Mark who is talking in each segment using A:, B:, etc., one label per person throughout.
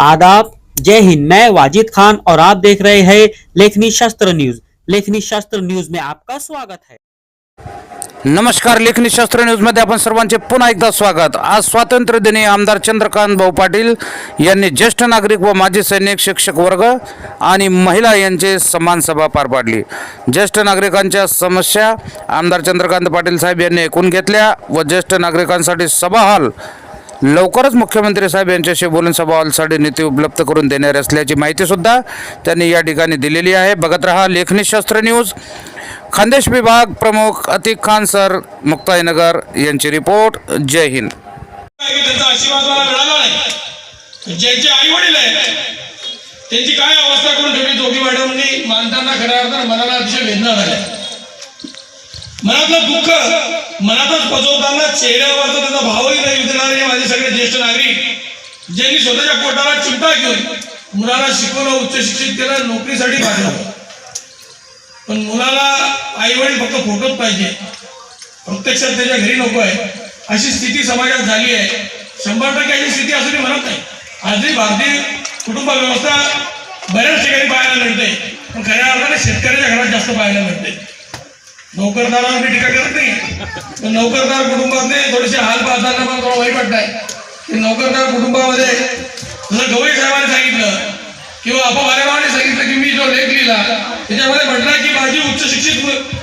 A: आदाब। जय हिंद। मैं वाजिद खान और आप देख रहे हैं लेखनी शास्त्र न्यूज। लेखनी शास्त्र न्यूज में आपका स्वागत है।
B: नमस्कार लेखनी शास्त्र न्यूजमध्ये आपण सर्वांचे पुन्हा एकदा स्वागत. आज स्वातंत्र्य दिनी आमदार चंद्रकांत भाऊ पाटील यांनी ज्येष्ठ नागरिक व माजी सैनिक शिक्षक वर्ग आणि महिला यांचे सन्मान सभा पार पाडली. ज्येष्ठ नागरिकांच्या समस्या आमदार चंद्रकांत पाटील साहेब यांनी ऐकून घेतल्या व ज्येष्ठ नागरिकांसाठी सभा हॉल लवकरच मुख्यमंत्री साहेब यांच्याशी बोलून सभा हॉलसाठी निधी उपलब्ध करून देणार असल्याची माहितीसुद्धा त्यांनी या ठिकाणी दिलेली आहे. बघत रहा लेखनी शास्त्र न्यूज. खानदेश विभाग प्रमुख अतिक खान सर मुक्ताईनगर यांची रिपोर्ट. जय हिंद.
C: त्यांचा आशीर्वाद मला मिळाला नाही. ज्यांचे आई वडील आहेत त्यांची काय अवस्था करून ठेवली जोगी मॅडमनी? मानताना खऱ्या अर्थानं मनाला अतिशय वेदना झाल्या. मनातलं दुःख मनातच पचवताना चेहऱ्यावरचा त्याचा भावही नाही देणारे माझे सगळे ज्येष्ठ नागरिक. ज्यांनी स्वतःच्या पोटाला चिंता घेऊन मुलाला शिकवलं उच्च शिक्षित केलं नोकरीसाठी पाठवलं. पण मुलाला आई वडील फक्त फोटोच पाहिजे. प्रत्यक्षात त्याच्या घरी नको आहे. अशी स्थिती समाजात झाली आहे. शंभर टक्के अशी स्थिती असं मी म्हणत नाही. आजही भारतीय कुटुंब व्यवस्था बऱ्याच ठिकाणी पाहायला मिळते. पण खऱ्या अर्थाने शेतकऱ्याच्या घरात जास्त पाहायला मिळते. नोकरदारावर टीका करत नाही. नोकरदार कुटुंबातले थोडेसे हाल पाहताना पण थोडं वाईट वाटत आहे नोकरदार कुटुंबामध्ये जसं गवई साहेबांनी सांगितलं किंवा अपभारेबाने सांगितलं की मी जो लेख लिहिला त्याच्यामध्ये म्हटलं की माझी उच्च शिक्षित मु-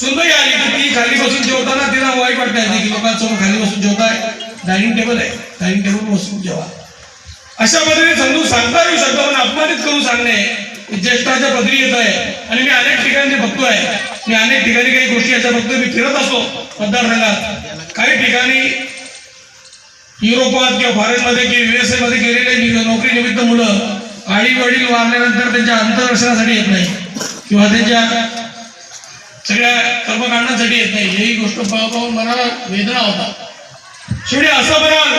C: सुनबाई आली की ती खाली बसून जेवताना तिला वाईट वाटत आहे की लोकांसमोर खाली बसून जेवताय. डायनिंग टेबल आहे. डायनिंग टेबल बसून जेवा. अशा पद्धतीने समजून सांगता येऊ शकतो पण अपमानित करून सांगणे ज्येष्ठाच्या पदरी येत आहे. आणि मी अनेक ठिकाणी ते बघतोय मी अनेक ठिकाणी काही गोष्टी याच्या बघतो मी फिरत असतो मतदारसंघात. काही ठिकाणी युरोपात किंवा फॉरेनमध्ये किंवा युएसए मध्ये गेलेले नोकरी निमित्त मुलं आई वडील वारल्यानंतर त्यांच्या अंतरदर्शनासाठी येत नाही किंवा त्यांच्या सगळ्या कर्मकांडांसाठी येत नाही. ही गोष्ट पाहून पाहून मनाला वेदना होता शेवटी असं म्हणाल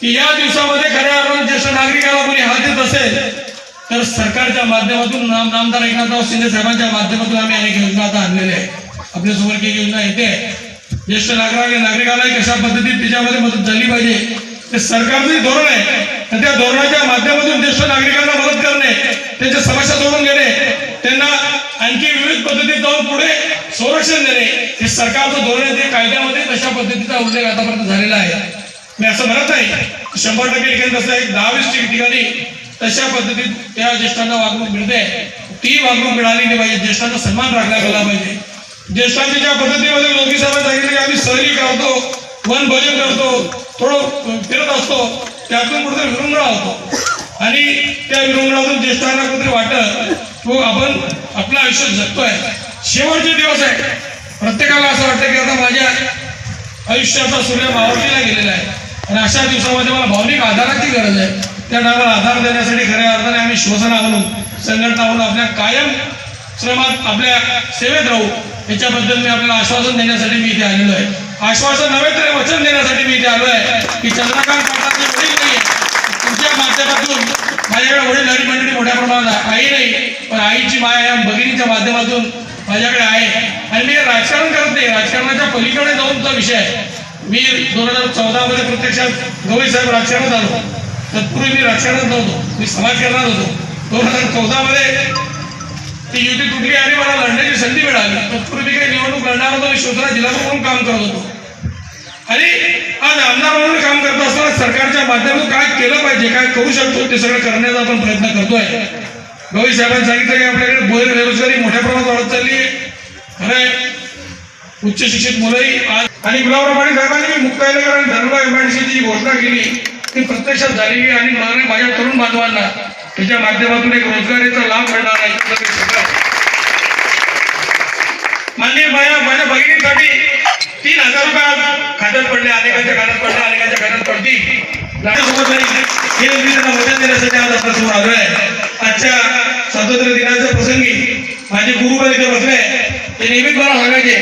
C: की या दिवसामध्ये खऱ्या अर्थानं ज्येष्ठ नागरिकाला कोणी हात देत असेल तर सरकारच्या माध्यमातून नाम नामदार एकनाथराव शिंदे साहेबांच्या माध्यमातून आम्ही अनेक योजना आता आणलेल्या आहेत आपल्यासमोर काही योजना येते. ज्येष्ठ नागरिक नागरिकाला कशा पद्धतीत त्याच्यामध्ये मदत झाली पाहिजे. ते सरकारचं धोरण आहे. तर त्या धोरणाच्या माध्यमातून ज्येष्ठ नागरिकांना मदत करणे त्यांच्या समस्या सोडून घेणे त्यांना आणखी विविध पद्धतीत जाऊन पुढे संरक्षण देणे हे सरकारचं धोरण आहे. ते कायद्यामध्ये तशा पद्धतीचा उल्लेख आतापर्यंत झालेला आहे. मी असं म्हणत नाही शंभर टक्के ठिकाणी तसं एक दहा वीस ठिकाणी तशा पद्धतीत त्या ज्येष्ठांना वागणूक मिळते. ती वागणूक मिळाली नाही पाहिजे. ज्येष्ठांचा सन्मान राखला गेला पाहिजे. ज्येष्ठांची ज्या पद्धतीमध्ये योगी साहेबांनी सांगितलं की आम्ही सहली करतो वन भजन करतो थोडं फिरत असतो त्यातून कुठेतरी विरंगुळा होतो. आणि त्या विरंगुळातून ज्येष्ठांना कुठेतरी वाटत तो आपण आपलं आयुष्य जगतोय. शेवटचे दिवस आहे. प्रत्येकाला असं वाटतं की आता माझ्या आयुष्याचा सूर्य मावळतीला गेलेला आहे. आणि अशा दिवसामध्ये मला भावनिक आधाराची गरज आहे. त्या डावाला आधार देण्यासाठी खऱ्या अर्थाने आम्ही श्वसन म्हणून संघटना म्हणून आपल्या कायम श्रमात आपल्या सेवेत राहू. याच्याबद्दल मी आपल्याला आश्वासन देण्यासाठी मी इथे आलेलो आहे. आश्वासन नव्हे तर वचन देण्यासाठी मी इथे आलो आहे की चंद्रकांत पाटलांचे वडील नाही तुमच्या माध्यमातून माझ्याकडे वडील मंडळी मोठ्या प्रमाणात आई नाही पण आईची माया या भगिनीच्या माध्यमातून माझ्याकडे आहे. आणि मी राजकारण करत नाही. राजकारणाच्या पलीकडे जाऊनचा विषय आहे. मी दोन हजार चौदा मध्ये प्रत्यक्षात गवई साहेब राजकारणात आलो. तत्पूर्वी मी राजकारणात नव्हतो. मी समाजकारणात होतो. दोन हजार चौदा मध्ये ती युती तुटली आणि मला लढण्याची संधी मिळाली. तत्पूर्वी मी काही निवडणूक लढणार होतो मी शिवसेना जिल्हा म्हणून काम करत होतो. आणि आज आमदार म्हणून काम करत असताना सरकारच्या माध्यमातून काय केलं पाहिजे काय करू शकतो ते सगळं करण्याचा आपण प्रयत्न करतोय. गवई साहेबांनी सांगितलं की आपल्याकडे बोर बेरोजगारी मोठ्या प्रमाणात वाढत चालली आहे. खरं उच्च शिक्षित मुलंही आज आणि गुलाबराव पाटील साहेबांनी मुक्ताईनगर आणि धर्मला एमआयडीसीची घोषणा केली ती प्रत्यक्षात झालेली आणि मला माझ्या तरुण बांधवांना त्याच्या माध्यमातून एक रोजगारीचा लाभ मिळणार आहे याचं मान्य माझ्या माझ्या भगिनीसाठी तीन हजार रुपये खात्यात पडले अनेकांच्या खात्यात पडले अनेकांच्या खात्यात पडतील. हे मी त्यांना मदत देण्यासाठी आज आपल्यासमोर आलो आहे आजच्या स्वातंत्र्य दिनाच्या प्रसंगी माझे गुरुवर इथे बसले. ते नेहमीच मला सांगायचे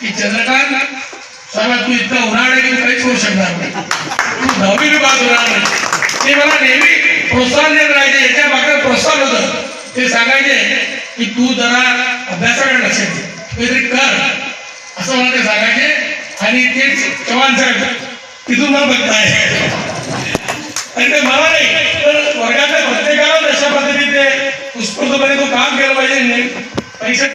C: की चंद्रकांत साहेब तू इतका उन्हाळा आहे की काहीच करू शकणार नाही. तू दहावी पास होणार नाही ते मला नेहमी प्रोत्साहन देत राहायचे याच्या मागे प्रोत्साहन होतं. ते सांगायचे की तू जरा अभ्यासाकडे लक्ष दे. काहीतरी कर. असं मला ते सांगायचे. आणि तेच चव्हाण साहेब तिथून न बघताय. आणि ते मला नाही तर वर्गातल्या प्रत्येकाला अशा पद्धतीने उत्स्फूर्तपणे तो काम केलं पाहिजे. पैसे